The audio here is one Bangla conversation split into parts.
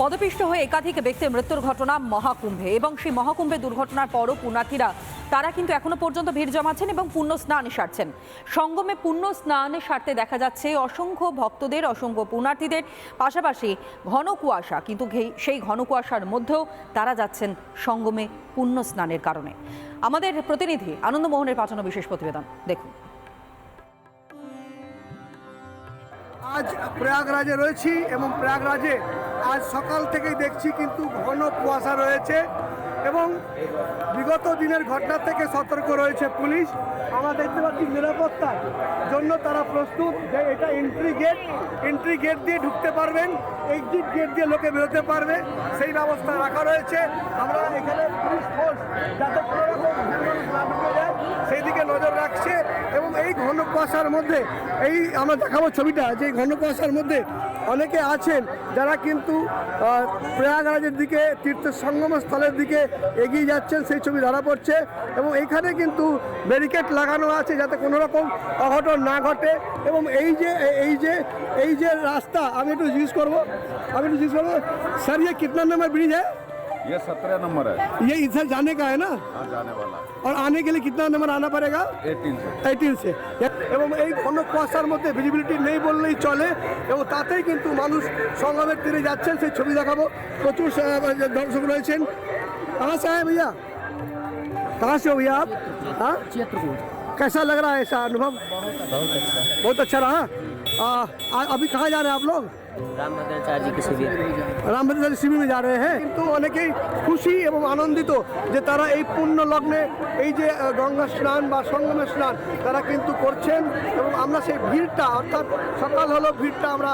পদপিষ্ট হয়ে একাধিক ব্যক্তির মৃত্যুর ঘটনা মহাকুম্ভে এবং সেই মহাকুম্ভে দুর্ঘটনার পরও পুণ্যার্থীরা, তারা কিন্তু এখনও পর্যন্ত ভিড় জমাচ্ছেন এবং পুণ্য স্নান সারছেন। সঙ্গমে পুণ্য স্নান সারতে দেখা যাচ্ছে অসংখ্য ভক্তদের, অসংখ্য পুণার্থীদের পাশাপাশি ঘন কুয়াশা, কিন্তু সেই ঘন কুয়াশার মধ্যেও তারা যাচ্ছেন সঙ্গমে পুণ্য স্নানের কারণে। আমাদের প্রতিনিধি আনন্দমোহনের পাঠানো বিশেষ প্রতিবেদন, দেখুন। আজ প্রয়াগরাজে রয়েছি এবং প্রয়াগরাজে আজ সকাল থেকেই দেখছি কিন্তু ঘন কুয়াশা রয়েছে এবং বিগত দিনের ঘটনা থেকে সতর্ক রয়েছে পুলিশ। আমরা দেখতে পাচ্ছি নিরাপত্তার জন্য তারা প্রস্তুত যে এটা এন্ট্রি গেট এন্ট্রি গেট দিয়ে ঢুকতে পারবেন এক্সিট গেট দিয়ে লোকে বেরোতে পারবে, সেই ব্যবস্থা রাখা রয়েছে। আমরা এখানে পুলিশ ফোর্স যাতে কোনো রকম না ঢুকে যায় সেই দিকে নজর রাখছে এবং এই ঘন কুয়াশার মধ্যে, এই আমরা দেখাবো ছবিটা, যে ঘন কুয়াশার মধ্যে অনেকে আছেন যারা কিন্তু প্রয়াগরাজের দিকে তীর্থ সঙ্গম স্থলের দিকে এগিয়ে যাচ্ছেন, সেই ছবি ধরা পড়ছে এবং এইখানে কিন্তু ব্যারিকেড লাগানো আছে যাতে কোনো রকম অঘটন না ঘটে এবং এই যে এই যে এই যে রাস্তা, আমি একটু জিজ্ঞেস করব, আমি একটু জিজ্ঞেস করব, স্যার ইয়ে কিতনা নম্বর ব্রিজ হ্যাঁ? ये सत्रह नंबर है ये इधर जाने का है ना हाँ जाने वाला और आने के लिए कितना नंबर आना पड़ेगा एटीन से এইটিন সে এবং এই ঘন কুয়াশার মধ্যে ভিজিবিলিটি নেই বললেই চলে এবং তাতেই কিন্তু মানুষ সংগ্রামের তীরে যাচ্ছেন সেই ছবি দেখাবো প্রচুর আহ, দর্শক রয়েছেন कहाँ से आए भैया कहाँ से हो भैया आप हाँ कैसा लग रहा है ऐसा अनुभव बहुत अच्छा बहुत अच्छा रहा आ, आ- अभी कहाँ जा रहे हैं आप लोग রামভদ্রাচার্য শিবিরে যা রয়ে হ্যাঁ? কিন্তু অনেকেই খুশি এবং আনন্দিত যে তারা এই পুণ্য লগ্নে এই যে গঙ্গা স্নান বা সঙ্গমে স্নান তারা কিন্তু করছেন এবং আমরা সেই ভিড়টা, অর্থাৎ সকাল হলো ভিড়টা আমরা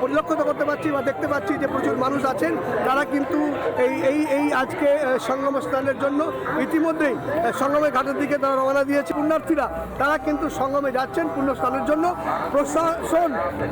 পরিলক্ষিত করতে পারছি বা দেখতে পাচ্ছি যে প্রচুর মানুষ আছেন। তারা কিন্তু এই এই এই আজকে সঙ্গম স্নানের জন্য ইতিমধ্যেই সঙ্গমে ঘাটের দিকে তারা রওনা দিয়েছে। পুণ্যার্থীরা, তারা কিন্তু সঙ্গমে যাচ্ছেন পুণ্য স্নানের জন্য। প্রশাসন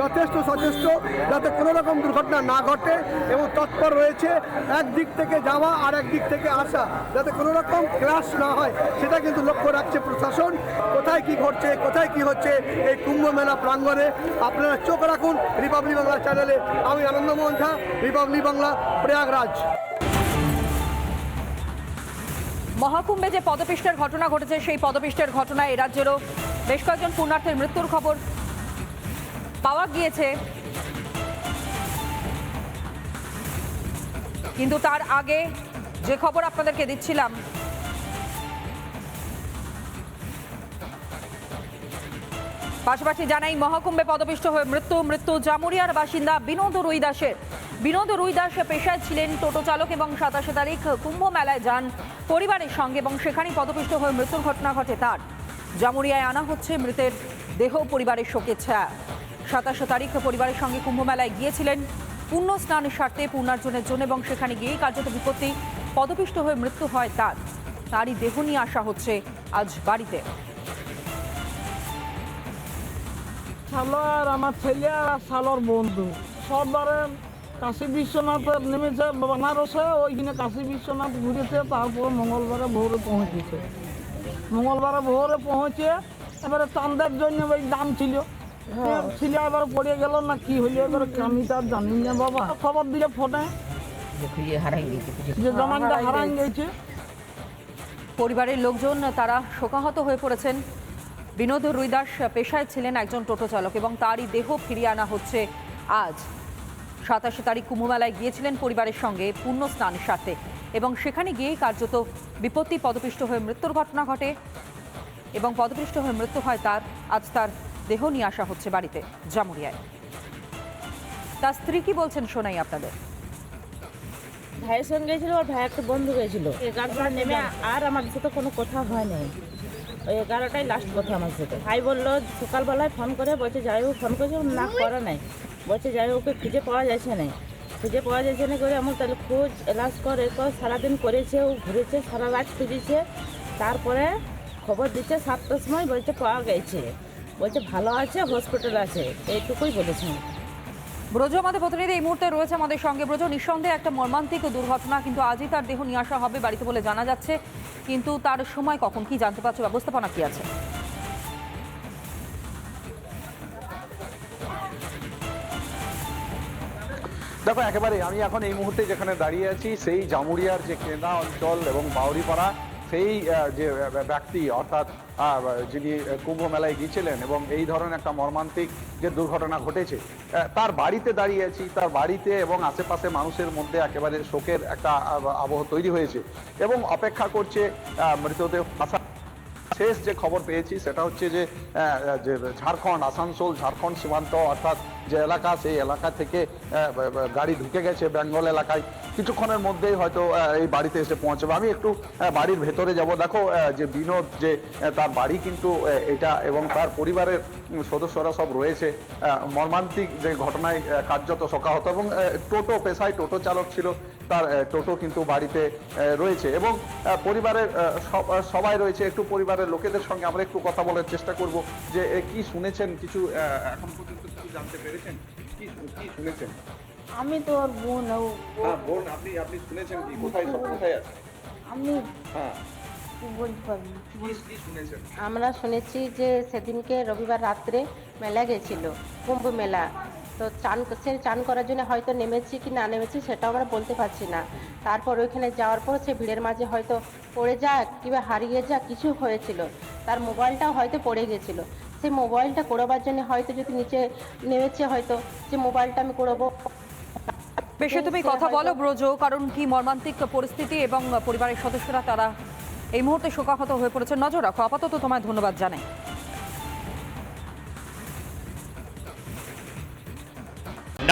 যথেষ্ট সচেষ্ট যাতে কোনো রকম দুর্ঘটনা না ঘটে এবং তৎপর রয়েছে এক দিক থেকে যাওয়া আর এক দিক থেকে আসা, যাতে কোনো রকম ক্লাস না হয়, সেটা কিন্তু লক্ষ্য রাখছে প্রশাসন। কোথায় কি ঘটছে, কোথায় কি হচ্ছে এই কুম্ভ মেলা প্রাঙ্গণে? আপনারা চোখ রাখুন রিপাবলিক বাংলা চ্যানেলে আমি আনন্দমোহন ঝা রিপাবলিক বাংলা প্রয়াগরাজ মহাকুম্ভে যে পদপিষ্টের ঘটনা ঘটেছে, সেই পদপিষ্টের ঘটনায় এ রাজ্যেরও বেশ কয়েকজন পুণ্যার্থীর মৃত্যুর খবর পাওয়া গিয়েছে। কিন্তু তার আগে যে খবর আপনাদেরকে দিচ্ছিলাম, পাশাপাশি জানাই মহাকুম্ভে পদপিষ্ট হয়ে মৃত্যু মৃত্যু জামুরিয়ার বাসিন্দা বিনোদ রুইদাসের বিনোদ রুইদাস পেশায় ছিলেন টোটো চালক এবং সাতাশে তারিখ কুম্ভ মেলায় যান পরিবারের সঙ্গে এবং সেখানেই পদপিষ্ট হয়ে মৃত্যুর ঘটনা ঘটে তার। জামুরিয়ায় আনা হচ্ছে মৃতের দেহ পরিবারের শোকের ছায়া। সাতাশে তারিখ পরিবারের সঙ্গে কুম্ভ মেলায় গিয়েছিলেন পুণ্য স্নান সারতে পুণ্যার্জনের জন্য এবং সেখানে গিয়েই কার্যত বিপত্তি পদপিষ্ট হয়ে মৃত্যু হয় তার। তারই দেহ নিয়ে আসা হচ্ছে আজ বাড়িতে। শালো আর আমার ছেলে আর শালোর বন্ধু। সববারে কাশী বিশ্বনাথে নেমেছে বেনারসে, ওইখানে কাশী বিশ্বনাথ ঘুরেছে, তারপর মঙ্গলবারে ভোরে পৌঁছেছে। মঙ্গলবারে ভোরে পৌঁছে এবারে চান্দের জন্য ওই দাম ছিল। ছিল এবার পড়ে গেল না কি হইল? এবার আমি তার জানি না বাবা। খবর দিলে ফোনে। পরিবারের লোকজন তারা শোকাহত হয়ে পড়েছেন। বিনোদ রুইদাস পেশায় ছিলেন একজন টোটো চালক এবং তারই দেহ ফিরিয়ে আনা হচ্ছে আজ। সাতাশে তারিখ কুম্ভমেলায় গিয়েছিলেন পরিবারের সঙ্গে পূর্ণ স্নানের সাথে এবং সেখানে গিয়ে কার্যত বিপত্তি পদপিষ্ট হয়ে মৃত্যুর ঘটনা ঘটে এবং পদপিষ্ট হয়ে মৃত্যু হয় তার আজ তার দেহ নিয়ে আসা হচ্ছে বাড়িতে, জামুরিয়ায়। তার স্ত্রী কি বলছেন শোনাই আপনাদের? ভাইয়ের সঙ্গে গেছিল ওর ভাই একটা বন্ধু গেছিল এগারোটা নেমে আর আমার সাথে কোনো কথা হয় নাই। ওই এগারোটাই লাস্ট কথা আমার সাথে। ভাই বলল, সকালবেলায় ফোন করে বলছে, যাই হোক, ফোন করেছে না করা নাই। বলছে, যাই ওকে খুঁজে পাওয়া যাচ্ছে না। খুঁজে পাওয়া যাচ্ছে না করে আমার তাহলে খোঁজ, এলাজ করে কর সারাদিন করেছে, ও ঘুরেছে, সারা রাত খুঁজেছে তারপরে খবর দিচ্ছে, সাতটার সময় বলছে, পাওয়া গেছে। বলছে ভালো আছে হসপিটাল আছে। এইটুকুই বলেছে। ব্রজ আমাদের প্রতিনিধি এই মুহূর্তে রয়েছে আমাদের সঙ্গে। ব্রজ নিঃসন্দেহে একটা মর্মান্তিক দুর্ঘটনা কিন্তু আজই তার দেহ নিয়ে আসা হবে বাড়িতে বলে জানা যাচ্ছে। কিন্তু তার সময় কখন কি জানতে পারছ ব্যবস্থাপনা কি আছে? দেখো একেবারে আমি এখন এই মুহূর্তে যেখানে দাঁড়িয়ে আছি সেই জামুরিয়ার যে কেনা অঞ্চল এবং বাউরিপাড়া সেই যে ব্যক্তি, অর্থাৎ যিনি কুম্ভ মেলায় গিয়েছিলেন এবং এই ধরনের একটা মর্মান্তিক যে দুর্ঘটনা ঘটেছে তার বাড়িতে দাঁড়িয়েছি তার বাড়িতে এবং আশেপাশে মানুষের মধ্যে একেবারে শোকের একটা আবহ তৈরি হয়েছে এবং অপেক্ষা করছে মৃতদেহ শেষ যে খবর পেয়েছি, সেটা হচ্ছে যে ঝাড়খণ্ড, আসানসোল, ঝাড়খণ্ড সীমান্ত, অর্থাৎ যে এলাকা, সেই এলাকা থেকে গাড়ি ঢুকে গেছে বেঙ্গল এলাকায়। কিছুক্ষণের মধ্যেই হয়তো এই বাড়িতে এসে পৌঁছবে। আমি একটু বাড়ির ভেতরে যাব। দেখো যে বিনোদ, যে তার বাড়ি কিন্তু এটা এবং তার পরিবারের সদস্যরা সব রয়েছে। মর্মান্তিক যে ঘটনায় কার্যত শোকাহত এবং টোটো, পেশায় টোটো চালক ছিল। তার টোটো কিন্তু বাড়িতে রয়েছে এবং পরিবারের সবাই রয়েছে একটু পরিবারের লোকেদের সঙ্গে আমরা একটু কথা বলার চেষ্টা করব যে কি শুনেছেন কিছু এখন পর্যন্ত কিছু জানতে পেরেছেন? কি কি শুনেছেন? আমি তো ওর বোন ও হ্যাঁ বোন আপনি আপনি শুনেছেন কি? কোথায় সব কোথায় আছে? আমি হ্যাঁ। আমরা শুনেছি যে সেদিনকে রবিবার রাত্রে মেলা গেছিল কুম্ভ মেলা। তো চান সে চান করার জন্য হয়তো নেমেছি কি না নেমেছি সেটাও আমরা বলতে পারছি না। তারপর ওইখানে যাওয়ার পর সে ভিড়ের মাঝে হয়তো পড়ে যাক কিংবা হারিয়ে যাক কিছু হয়েছিল। তার মোবাইলটাও হয়তো পড়ে গেছিল। সেই মোবাইলটা করবার জন্য হয়তো যদি নিচে নেমেছে হয়তো যে মোবাইলটা আমি করব। বেশি তুমি কথা বলো ব্রজ কারণ কি মর্মান্তিক পরিস্থিতি এবং পরিবারের সদস্যরা তারা এই মুহূর্তে শোকাহত হয়ে পড়েছে। নজর রাখো আপাতত তোমায় ধন্যবাদ জানাই।